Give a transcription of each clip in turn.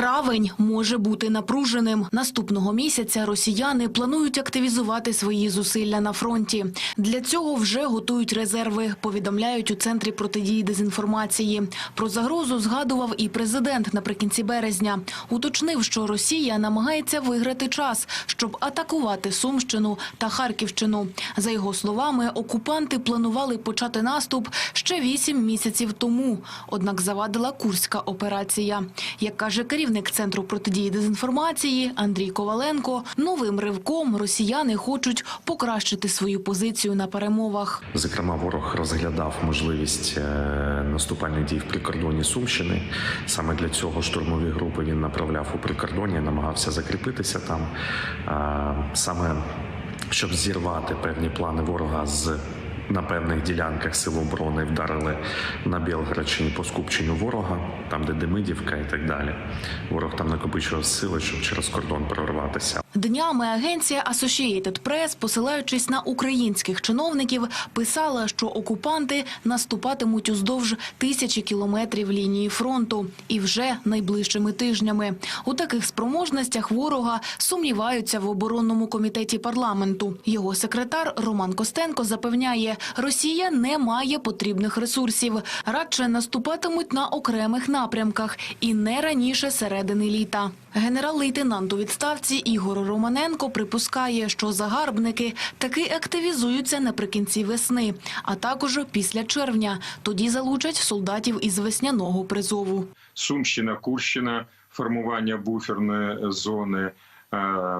Травень може бути напруженим. Наступного місяця росіяни планують активізувати свої зусилля на фронті. Для цього вже готують резерви, повідомляють у центрі протидії дезінформації. Про загрозу згадував і президент наприкінці березня. Уточнив, що Росія намагається виграти час, щоб атакувати Сумщину та Харківщину. За його словами, окупанти планували почати наступ ще вісім місяців тому. Однак завадила курська операція. Як каже керівник центру протидії дезінформації Андрій Коваленко, новим ривком росіяни хочуть покращити свою позицію на перемовах. Зокрема, ворог розглядав можливість е, наступальних дій в прикордоні Сумщини. Саме для цього штурмові групи він направляв у прикордоння, намагався закріпитися там. Саме щоб зірвати певні плани ворога з. На певних ділянках сил оборони вдарили на Білградщині по скупченню ворога, там де Демидівка і так далі. Ворог там накопичував сили, щоб через кордон прорватися. Днями агенція Associated Press, посилаючись на українських чиновників, писала, що окупанти наступатимуть уздовж тисячі кілометрів лінії фронту і вже найближчими тижнями. У таких спроможностях ворога сумніваються в оборонному комітеті парламенту. Його секретар Роман Костенко запевняє, Росія не має потрібних ресурсів. Радше наступатимуть на окремих напрямках і не раніше середини літа. Генерал-лейтенант у відставці Ігор Романенко припускає, що загарбники таки активізуються наприкінці весни, а також після червня. Тоді залучать солдатів із весняного призову. Сумщина, Курщина, формування буферної зони, е,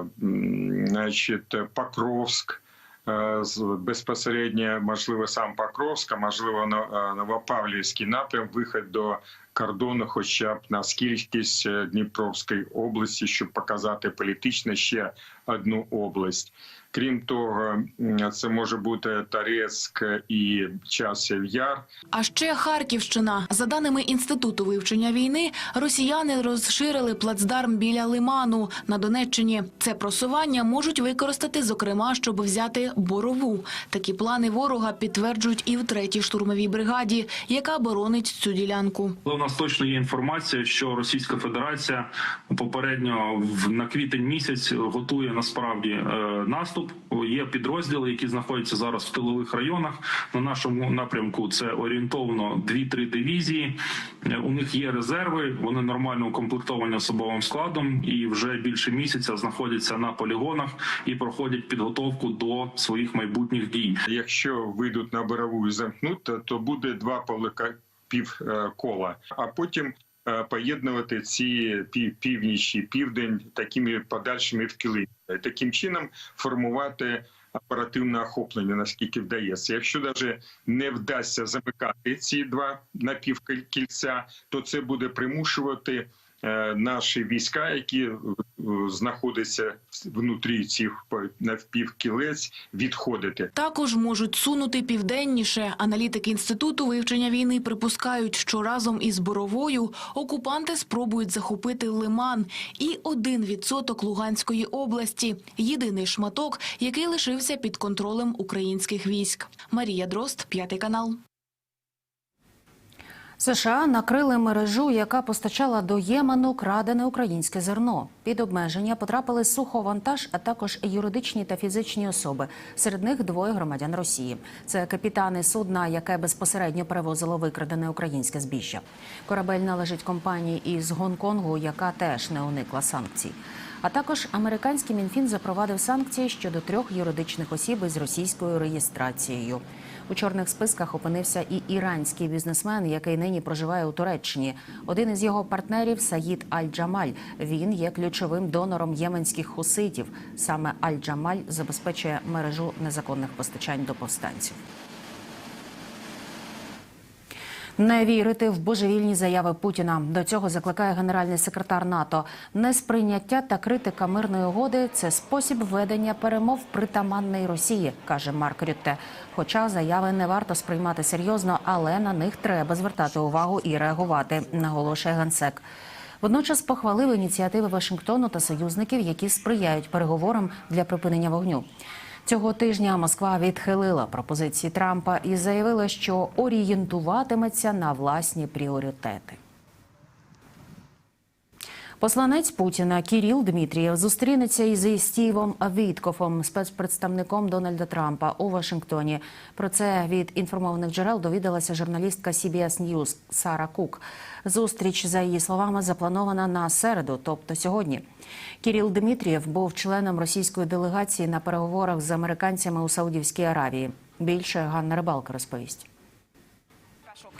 значить, Покровськ. Е, Безпосередньо, можливо, сам Покровська, можливо, на- е, Новопавлівський напрям, вихід до кордону, хоча б на кількість е, Дніпровської області, щоб показати політично ще одну область. Крім того, це може бути Торецьк і Часів Яр. А ще Харківщина. За даними інституту вивчення війни, росіяни розширили плацдарм біля Лиману на Донеччині. Це просування можуть використати, зокрема, щоб взяти борову. Такі плани ворога підтверджують і в третій штурмовій бригаді, яка боронить цю ділянку. Нас точно є інформація, що Російська Федерація попередньо в на квітень місяць готує насправді е, наступ. Є підрозділи, які знаходяться зараз в тилових районах. На нашому напрямку це орієнтовно 2-3 дивізії. Е, У них є резерви. Вони нормально укомплектовані особовим складом і вже більше місяця знаходяться на полігонах і проходять підготовку до своїх майбутніх дій. Якщо вийдуть на борову і замкнуть, то, буде два павлика пів е, а потім е, поєднувати ці пів, північ і південь такими подальшими вкили. Таким чином формувати оперативне охоплення, наскільки вдається. Якщо навіть не вдасться замикати ці два напівкільця, то це буде примушувати е, наші війська, які е, знаходяться внутрі цих навпівкілець, відходити. Також можуть сунути південніше. Аналітики інституту вивчення війни припускають, що разом із боровою окупанти спробують захопити Лиман і один відсоток Луганської області. Єдиний шматок, який лишився під контролем українських військ. Марія Дрозд, п'ятий канал. США накрили мережу, яка постачала до Ємену крадене українське зерно. Під обмеження потрапили суховантаж, а також юридичні та фізичні особи. Серед них двоє громадян Росії. Це капітани судна, яке безпосередньо перевозило викрадене українське збіжжя. Корабель належить компанії із Гонконгу, яка теж не уникла санкцій. А також американський мінфін запровадив санкції щодо трьох юридичних осіб із російською реєстрацією. У чорних списках опинився і іранський бізнесмен, який нині проживає у Туреччині. Один із його партнерів Саїд Аль-Джамаль. Він є ключовим донором єменських хуситів. Саме Аль-Джамаль забезпечує мережу незаконних постачань до повстанців. Не вірити в божевільні заяви Путіна. До цього закликає генеральний секретар НАТО. Несприйняття та критика мирної угоди це спосіб ведення перемов притаманної Росії, каже Марк Рютте. Хоча заяви не варто сприймати серйозно, але на них треба звертати увагу і реагувати, наголошує генсек. Водночас похвалив ініціативи Вашингтону та союзників, які сприяють переговорам для припинення вогню. Цього тижня Москва відхилила пропозиції Трампа і заявила, що орієнтуватиметься на власні пріоритети. Посланець Путіна Кіріл Дмитрієв зустрінеться із Стівом Віткофом, спецпредставником Дональда Трампа у Вашингтоні. Про це від інформованих джерел довідалася журналістка CBS News Сара Кук. Зустріч, за її словами, запланована на середу, тобто сьогодні. Кіріл Дмитрієв був членом російської делегації на переговорах з американцями у Саудівській Аравії. Більше Ганна Рибалка розповість.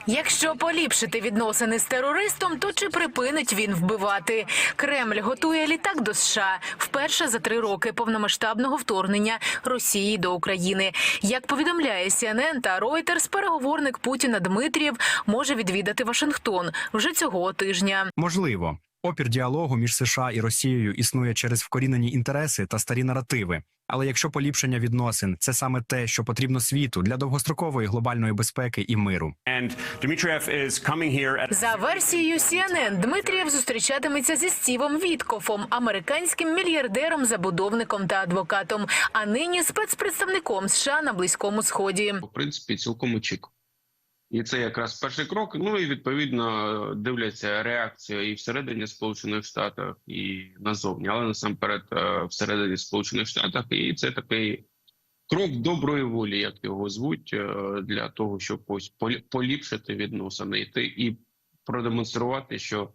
Якщо поліпшити відносини з терористом, то чи припинить він вбивати? Кремль готує літак до США вперше за три роки повномасштабного вторгнення Росії до України. Як повідомляє CNN та Reuters, переговорник Путіна Дмитрієв може відвідати Вашингтон вже цього тижня. Можливо, опір діалогу між США і Росією існує через вкорінені інтереси та старі наративи. Але якщо поліпшення відносин це саме те, що потрібно світу для довгострокової глобальної безпеки і миру. За версією CNN, Дмитрієв зустрічатиметься зі Стівом Віткофом, американським мільярдером, забудовником та адвокатом, а нині спецпредставником США на Близькому Сході. в принципі, цілком очікувано. І це якраз перший крок. Ну і відповідно дивляться реакція і всередині Сполучених Штатів, і назовні, але насамперед е, всередині Сполучених Штатів. І це такий крок доброї волі, як його звуть, е, для того, щоб ось полі- поліпшити відносини і продемонструвати, що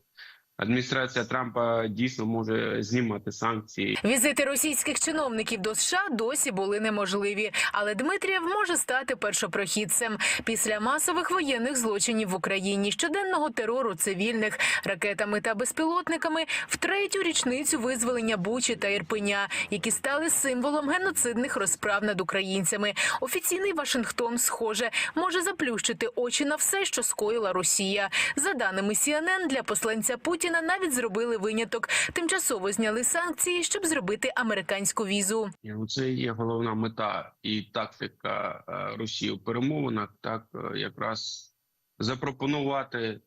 адміністрація Трампа дійсно може знімати санкції Візити російських чиновників до США досі були неможливі, але Дмитрієв може стати першопрохідцем після масових воєнних злочинів в Україні, щоденного терору цивільних ракетами та безпілотниками в третю річницю визволення Бучі та Ірпеня, які стали символом геноцидних розправ над українцями. Офіційний Вашингтон, схоже, може заплющити очі на все, що скоїла Росія. За даними CNN, для посланця Путіна навіть зробили виняток. Тимчасово зняли санкції, щоб зробити американську візу. Це є головна мета і тактика е, Росії у перемовинах, так е, якраз запропонувати е,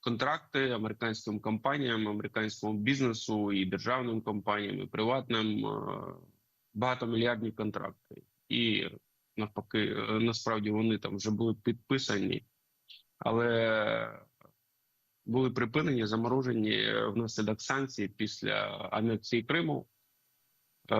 контракти американським компаніям, американському бізнесу і державним компаніям, і приватним багатомільярдні контракти. І навпаки, насправді вони там вже були підписані, але були припинені, заморожені е, внаслідок санкцій після анексії Криму е,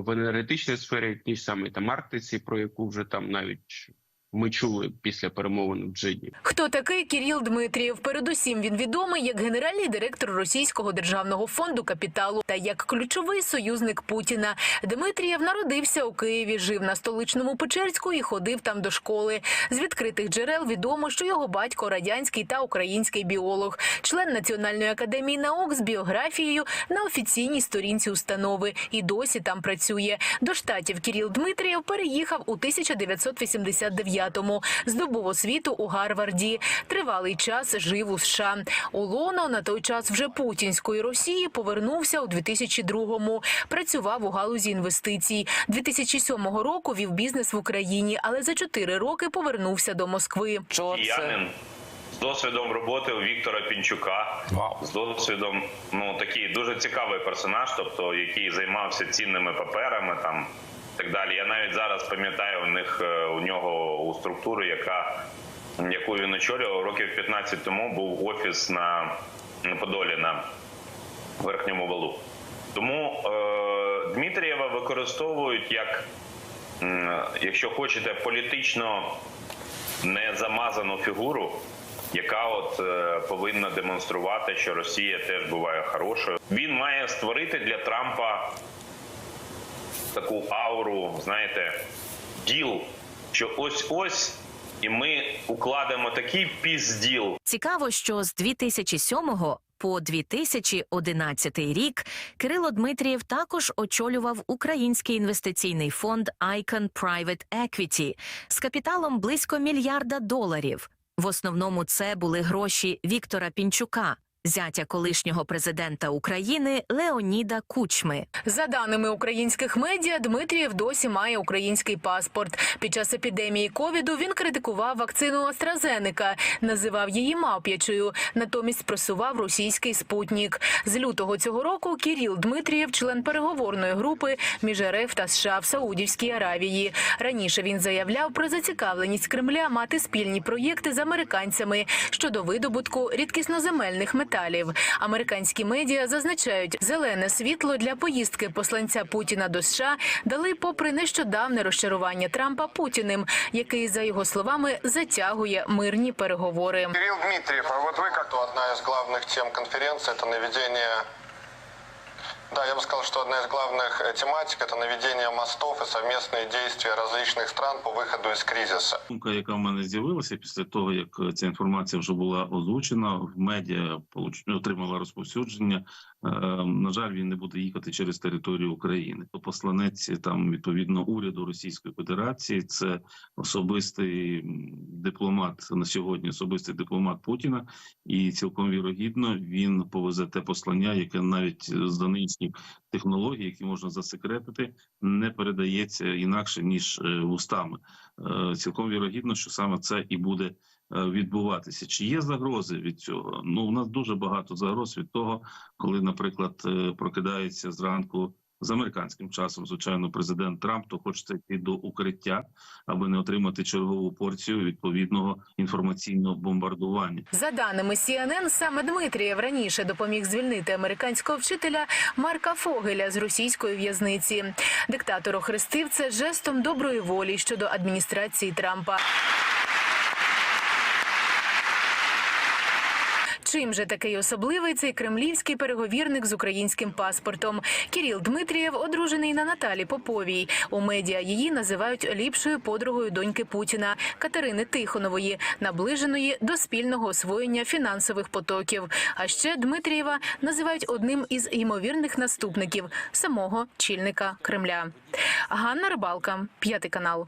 в енергетичній сфері, ті ж самі там Арктиці, про яку вже там навіть ми чули після перемовин в Джиді. Хто такий Кіріл Дмитрієв? Передусім він відомий як генеральний директор російського державного фонду капіталу та як ключовий союзник Путіна. Дмитрієв народився у Києві, жив на столичному Печерську і ходив там до школи. З відкритих джерел відомо, що його батько радянський та український біолог, член Національної академії наук з біографією на офіційній сторінці установи і досі там працює. До штатів Кіріл Дмитрієв переїхав у 1989-му. Здобув освіту у Гарварді. Тривалий час жив у США. У лоно на той час вже путінської Росії повернувся у 2002-му. Працював у галузі інвестицій. 2007 року вів бізнес в Україні, але за чотири роки повернувся до Москви. киянин з досвідом роботи у Віктора Пінчука, з досвідом ну такий дуже цікавий персонаж, тобто який займався цінними паперами там. Так далі. Я навіть зараз пам'ятаю у них е, у нього у структури, яка яку він очолював років 15 тому був офіс на, на Подолі на верхньому валу. Тому е, Дмитрієва використовують як, м, якщо хочете, політично незамазану фігуру, яка от е, повинна демонструвати, що Росія теж буває хорошою. Він має створити для Трампа таку ауру, знаєте, діл, що ось ось. І ми укладемо такий пізділ, Цікаво, що з 2007 по 2011 рік Кирило Дмитрієв також очолював український інвестиційний фонд Icon Private Equity з капіталом близько мільярда доларів. В основному це були гроші Віктора Пінчука, зятя колишнього президента України Леоніда Кучми. За даними українських медіа, Дмитрієв досі має український паспорт. Під час епідемії ковіду він критикував вакцину AstraZeneca, називав її мавп'ячою, натомість просував російський спутник. З лютого цього року Кіріл Дмитрієв, член переговорної групи між РФ та США в Саудівській Аравії. Раніше він заявляв про зацікавленість Кремля мати спільні проєкти з американцями щодо видобутку рідкісноземельних металів деталів. Американські медіа зазначають, зелене світло для поїздки посланця Путіна до США дали попри нещодавне розчарування Трампа Путіним, який за його словами затягує мирні переговори. Кирилл Дмитриев, а вот вы как то одна из главных тем конференции это наведение да, я бы сказал, что одна из главных э, тематик это наведение мостов и совместные действия различных стран по выходу из кризиса. Думка, яка в мене з'явилася після того, як ця інформація вже була озвучена в медіа, получ- отримала розповсюдження. е, На жаль, він не буде їхати через територію України. Посланець там відповідно уряду Російської Федерації. Це особистий дипломат на сьогодні, особистий дипломат Путіна, і цілком вірогідно він повезе те послання, яке навіть з нинішніх технологій, які можна засекретити, не передається інакше ніж е, вустами. Е, Цілком вірогідно, що саме це і буде е, відбуватися. Чи є загрози від цього? Ну у нас дуже багато загроз від того, коли, наприклад, е, прокидається зранку. З американським часом, звичайно, президент Трамп то хочеться йти до укриття, аби не отримати чергову порцію відповідного інформаційного бомбардування. За даними CNN, саме Дмитрієв раніше допоміг звільнити американського вчителя Марка Фогеля з російської в'язниці. Диктатор охрестив це жестом доброї волі щодо адміністрації Трампа. Чим же такий особливий цей кремлівський переговірник з українським паспортом? Кіріл Дмитрієв одружений на Наталі Поповій. У медіа її називають ліпшою подругою доньки Путіна Катерини Тихонової, наближеної до спільного освоєння фінансових потоків. А ще Дмитрієва називають одним із ймовірних наступників самого чільника Кремля. Ганна Рибалка, п'ятий канал.